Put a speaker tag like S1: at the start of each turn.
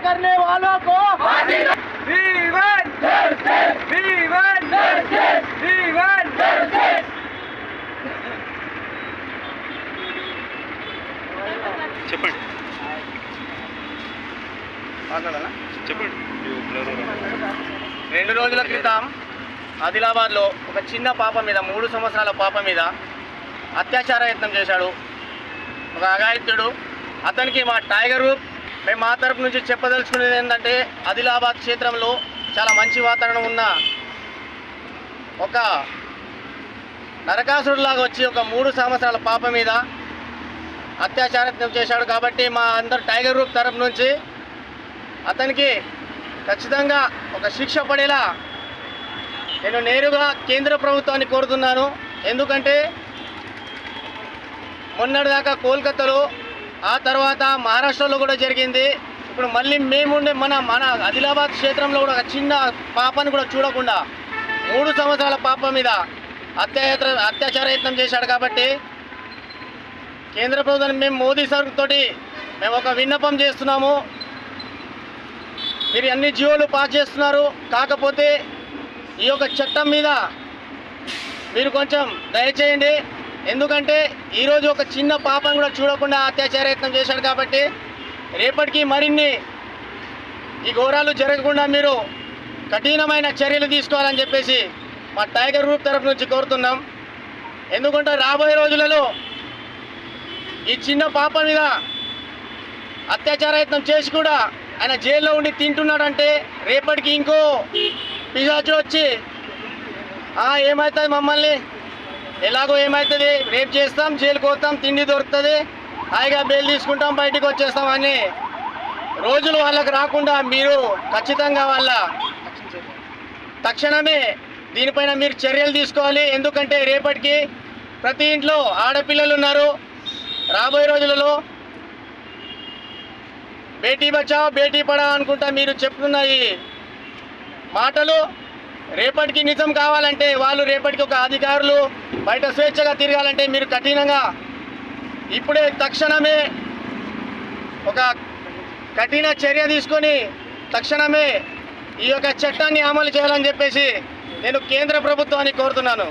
S1: करने वालों को
S2: Vivan! Vivan! Vivan!
S3: చెప్పండి చెప్పండి
S1: రెండు రోజుల క్రితం ఆదిలాబాద్లో ఒక చిన్న పాప మీద మూడు సంవత్సరాల పాప మీద అత్యాచార యత్నం చేశాడు ఒక అఘాయిత్యుడు అతనికి మా టైగర్ గ్రూప్ మేము మా తరపు నుంచి చెప్పదలుచుకునేది ఏంటంటే ఆదిలాబాద్ క్షేత్రంలో చాలా మంచి వాతావరణం ఉన్న ఒక నరకాసురులాగా వచ్చి ఒక మూడు సంవత్సరాల పాప మీద అత్యాచారం చేశాడు కాబట్టి మా అందరు టైగర్ గ్రూప్ తరపు నుంచి అతనికి ఖచ్చితంగా ఒక శిక్ష పడేలా నేను నేరుగా కేంద్ర ప్రభుత్వాన్ని కోరుతున్నాను. ఎందుకంటే మొన్నటిదాకా కోల్కతాలో ఆ తర్వాత మహారాష్ట్రలో కూడా జరిగింది. ఇప్పుడు మళ్ళీ మేముండే మన మన ఆదిలాబాద్ క్షేత్రంలో కూడా ఒక చిన్న పాపని కూడా చూడకుండా మూడు సంవత్సరాల పాప మీద అత్యాచార అత్యాచార యత్నం చేశాడు కాబట్టి కేంద్ర ప్రభుత్వం మేము మోదీ సార్ తోటి మేము ఒక విన్నపం చేస్తున్నాము. మీరు అన్ని జీవోలు పాస్ చేస్తున్నారు. కాకపోతే ఈ యొక్క చట్టం మీద మీరు కొంచెం దయచేయండి. ఎందుకంటే ఈరోజు ఒక చిన్న పాపను కూడా చూడకుండా అత్యాచార యత్నం చేశాడు కాబట్టి రేపటికి మరిన్ని ఈ ఘోరాలు జరగకుండా మీరు కఠినమైన చర్యలు తీసుకోవాలని చెప్పేసి మా టైగర్ గ్రూప్ తరఫు నుంచి కోరుతున్నాం. ఎందుకంటే రాబోయే రోజులలో ఈ చిన్న పాప మీద అత్యాచార యత్నం చేసి కూడా ఆయన జైల్లో ఉండి తింటున్నాడంటే రేపటికి ఇంకో పిజాచు వచ్చి ఏమవుతుంది మమ్మల్ని? ఎలాగో ఏమవుతుంది రేపు చేస్తాం జైలుకి పోతాం తిండి దొరుకుతుంది. హాయిగా బెయిల్ తీసుకుంటాం బయటికి వచ్చేస్తాం అని రోజులు వాళ్ళకి రాకుండా మీరు ఖచ్చితంగా వాళ్ళ తక్షణమే దీనిపైన మీరు చర్యలు తీసుకోవాలి. ఎందుకంటే రేపటికి ప్రతి ఇంట్లో ఆడపిల్లలు ఉన్నారు. రాబోయే రోజులలో బేటీ బచావ్ బేటీ పడావ్ అనుకుంటా మీరు చెప్తున్న ఈ మాటలు. రేపటికి నిజం కావాలంటే వాళ్ళు రేపటికి ఒక అధికారులు బయట స్వేచ్ఛగా తిరగాలంటే మీరు కఠినంగా ఇప్పుడే తక్షణమే ఒక కఠిన చర్య తీసుకొని తక్షణమే ఈ యొక్క చట్టాన్ని అమలు చేయాలని చెప్పేసి నేను కేంద్ర ప్రభుత్వాన్ని కోరుతున్నాను.